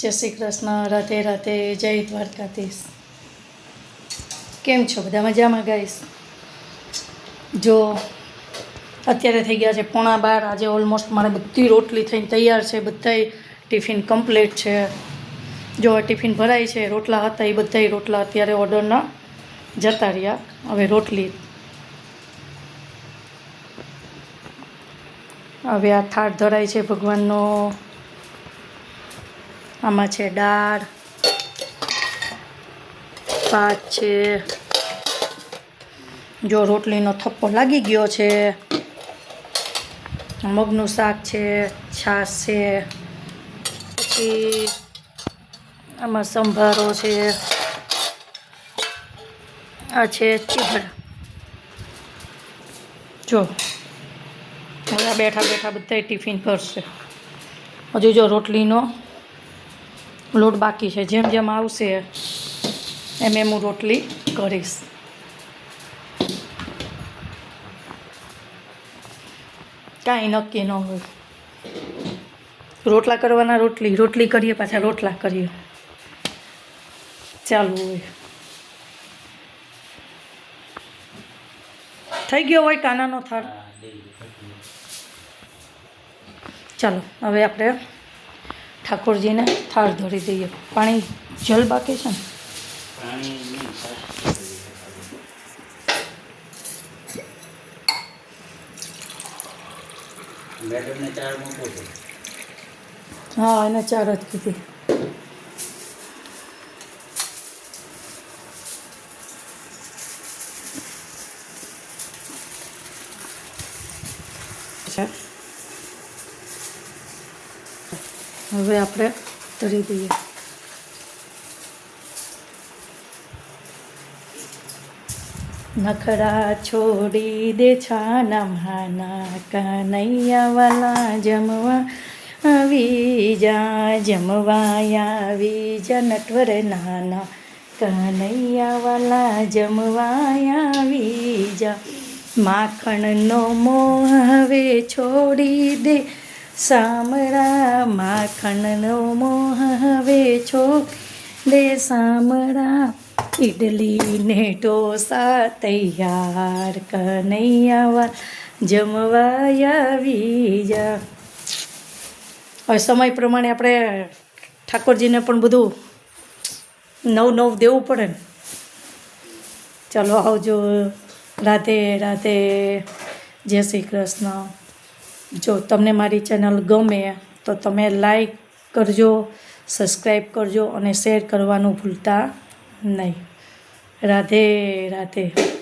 જય શ્રી કૃષ્ણ, રાધે રાતે જય દ્વારકાધીશ. કેમ છો? બધા મજામાં ગાઈશ? જો, અત્યારે થઈ ગયા છે પોણા બાર, આજે ઓલમોસ્ટ મારે બધી રોટલી થઈને તૈયાર છે, બધાય ટિફિન કમ્પ્લીટ છે. જો ટિફિન ભરાય છે, રોટલા હતા એ બધાય રોટલા અત્યારે ઓર્ડરના જતા રહ્યા. હવે રોટલી. હવે આ થાળ ધરાય છે ભગવાનનો. આમાં છે દાળ, ભાત છે. જો રોટલીનો થપ્પો લાગી ગયો છે, મગનું શાક છે, છાશ છે, પછી આમાં સંભારો છે, આ છે ચીભડા જો બધા બેઠા બેઠા બધા ટિફિન કરશે. હજુ જો રોટલીનો લોટ બાકી છે. જેમ જેમ આવશે એમ એમ હું રોટલી કરીશ. કાંઈ નક્કી ન હોય. રોટલા કરવાના રોટલી રોટલી કરીએ પાછા રોટલા કરીએ. ચાલુ હોય. થઈ ગયો હોય કાનાનો થાળ? ચાલો હવે આપણે ઠાકોરજીને થાળ ધરી દઈએ. પાણી જલ બાકી છે ને? મેડમને ચાર મૂકો છો? હા એને ચાર જ કીધી. છે. હવે આપણે તળી દઈએ. નખરા છોડી દે છાના માના કનૈયા જમવા આવી જા, જમવા આવી જા, નટવર નાના કનૈયા વાલા જમવા આવી જા. માખણનો મોહ હવે છોડી દે સામળા માખણનો મોહ હવે છોડી દે સામળા ઇડલી ને ઢોસા તૈયાર કનૈયાવા જમવા આવી જા હવે સમય પ્રમાણે આપણે ઠાકોરજીને પણ બધું નવ નવ દેવું પડે ને. ચાલો આવજો. રાધે રાધે. જય શ્રી કૃષ્ણ. જો તમને મારી ચેનલ ગમે તો તમે લાઈક કરજો, સબસ્ક્રાઈબ કરજો અને શેર કરવાનું ભૂલતા નહીં. રાધે રાધે.